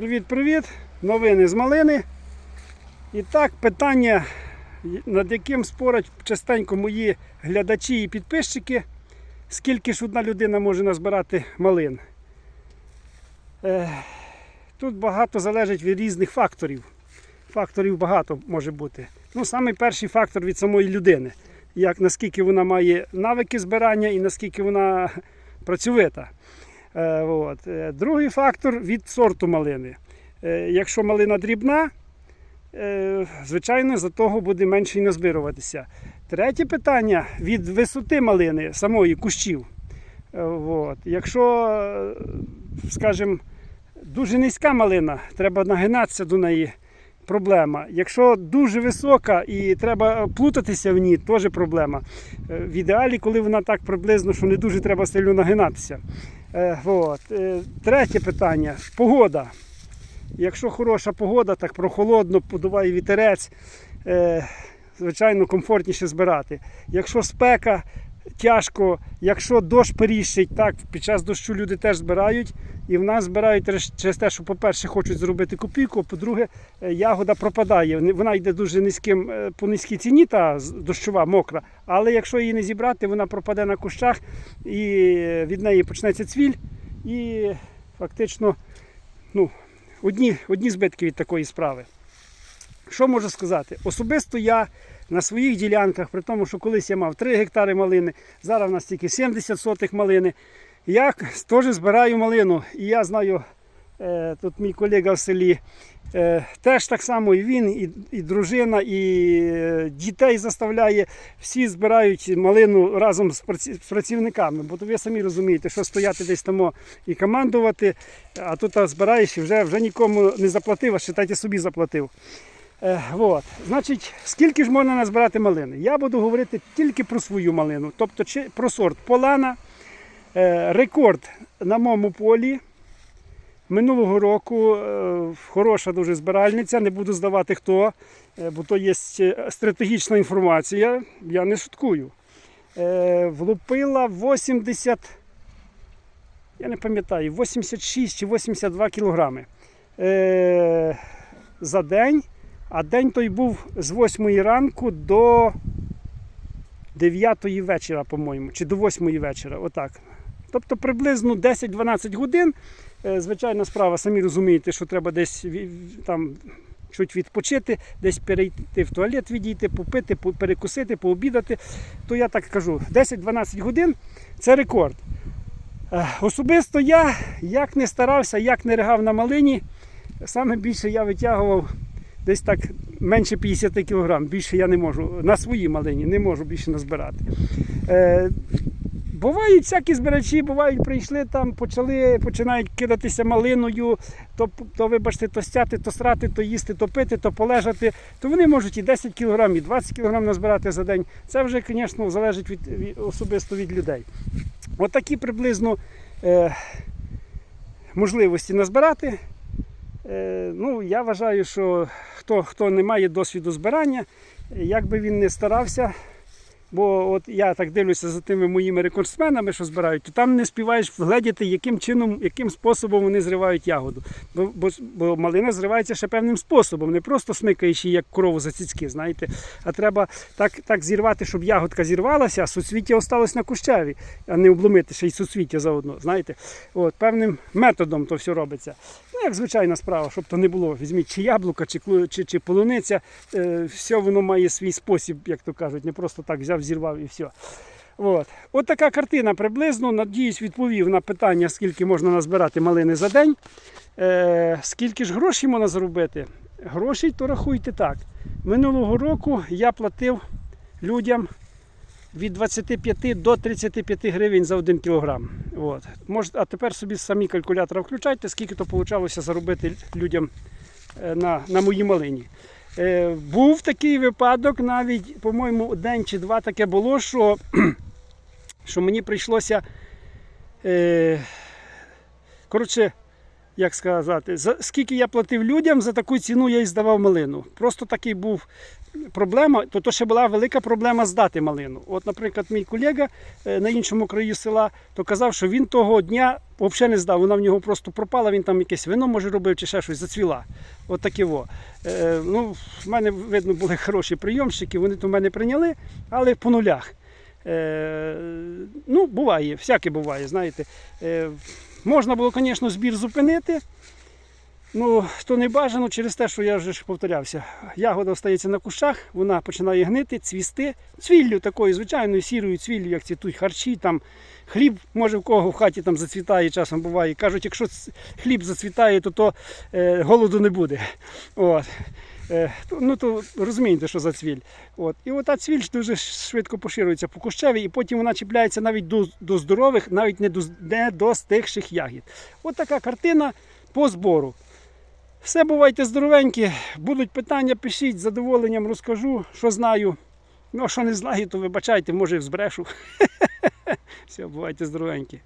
Привіт-привіт! Новини з малини. І так, питання, над яким спорять частенько мої глядачі і підписчики, скільки ж одна людина може назбирати малин. Е, тут багато залежить від різних факторів. Факторів багато може бути. Ну, самий перший фактор від самої людини. Як наскільки вона має навики збирання і наскільки вона працьовита. Е, от. Е, Другий фактор від сорту малини. Е, Якщо малина дрібна, звичайно, за того буде менше і назбируватися. Третє питання від висоти малини, самої кущів. От. Якщо, скажімо, дуже низька малина, треба нагинатися до неї. Проблема. Якщо дуже висока і треба плутатися в ній, теж проблема. В ідеалі, коли вона так приблизно, що не дуже треба сильно нагинатися. Е, от. Е, Третє питання погода. Якщо хороша погода, так прохолодно, подуває вітерець, е, звичайно, комфортніше збирати. Якщо спека, тяжко, якщо дощ періщить, так, під час дощу люди теж збирають. І в нас збирають через- те, що, по-перше, хочуть зробити копійку, по-друге, е, ягода пропадає. Вона йде дуже низьким, е, по низькій ціні, та дощова, мокра. Але якщо її не зібрати, вона пропаде на кущах і від неї почнеться цвіль. І фактично ну, одні, одні збитки від такої справи. Що можу сказати? Особисто я на своїх ділянках, при тому, що колись я мав 3 гектари малини, зараз в нас тільки 70 сотих малини. Я теж збираю малину. І я знаю, е, тут мій колега в селі е, теж так само і він, і, і дружина, і е, дітей заставляє. Всі збирають малину разом з працівниками. Бо то ви самі розумієте, що стояти десь там і командувати, а тут збираєш і вже, вже нікому не заплатив, а считайте собі заплатив. Е, от. Значить, скільки ж можна назбирати малини? Я буду говорити тільки про свою малину, тобто про сорт Полана. Е, рекорд на моєму полі. Минулого року е, хороша дуже збиральниця, не буду здавати хто, бо то є стратегічна інформація, я не шуткую. Влупила 80, я не пам'ятаю, 86 чи 82 кілограми за день. А день той був з 8 ранку до 9 вечора, по-моєму, чи до 8 вечора. Отак. Тобто приблизно 10-12 годин. Е, Звичайна справа, самі розумієте, що треба десь там чуть відпочити, десь перейти в туалет, відійти, попити, перекусити, пообідати. То я так кажу, 10-12 годин це рекорд. Е, Особисто я, як не старався, як не ригав на малині, саме більше я витягував десь так менше 50 кг. Більше я не можу. На своїй малині не можу більше назбирати. Е, Бувають всякі збирачі, бувають, прийшли там, почали, починають кидатися малиною, то, то вибачте, то стяти, то срати, то їсти, то пити, то полежати. То вони можуть і 10 кг, і 20 кг назбирати за день. Це вже, звісно, залежить від, від, особисто від людей. От приблизно е, можливості назбирати. Е, ну, я вважаю, що хто, хто не має досвіду збирання, як би він не старався, бо от я так дивлюся за тими моїми рекордсменами, що збирають, то там не співаєш вгледіти, яким чином, яким способом вони зривають ягоду. Бо, бо, бо малина зривається ще певним способом, не просто смикаючи як корову за цицьки, знаєте, а треба так, так зірвати, щоб ягодка зірвалася, а суцвіття осталось на кущаві, а не обломити ще й суцвіття заодно. Знаєте, от, певним методом то все робиться. Ну, як звичайна справа, щоб то не було. Візьміть чи яблука, чи, чи, чи полуниця, е, все воно має свій спосіб, як то кажуть, не просто так взяв, зірвав і все. От. От така картина приблизно. Надіюсь, відповів на питання, скільки можна назбирати малини за день. Е, скільки ж грошей можна заробити? Грошей то рахуйте так. Минулого року я платив людям від 25 до 35 гривень за 1 кілограм. От. Може, а тепер собі самі калькулятора включайте, скільки то вийшло заробити людям е, на, на моїй малині. Е, був такий випадок, навіть, по-моєму, день чи два таке було, що, що мені прийшлося. Е, коротше, як сказати, за скільки я платив людям, за таку ціну я і здавав малину. Просто такий був проблема, то, то ще була велика проблема здати малину. От, наприклад, мій колега е, на іншому краї села, то казав, що він того дня взагалі не здав. Вона в нього просто пропала, він там якесь вино може робив чи ще щось зацвіла. От таке во. Е, ну, в мене видно були хороші прийомщики, вони то мене прийняли, але по нулях. Е, ну, буває, всяке буває, знаєте. Е, можна було, звісно, збір зупинити. Ну, то не бажано через те, що я вже ж повторявся. Ягода остається на кущах, вона починає гнити, цвісти. Цвіллю такою звичайною сірою цвіллю, як цвітуть харчі, там хліб, може в кого в хаті там зацвітає, часом буває. Кажуть, якщо хліб зацвітає, то, то е, голоду не буде. От. Е, ну то розумієте, що за цвіль. От. І ота цвіль дуже швидко поширюється по кущеві, і потім вона чіпляється навіть до, до здорових, навіть не до, не до стигших ягід. От така картина по збору. Все бувайте здоровенькі. Будуть питання, пишіть, з задоволенням розкажу, що знаю. Ну, а що не знаю, то вибачайте, може, збрешу. Все, бувайте здоровенькі.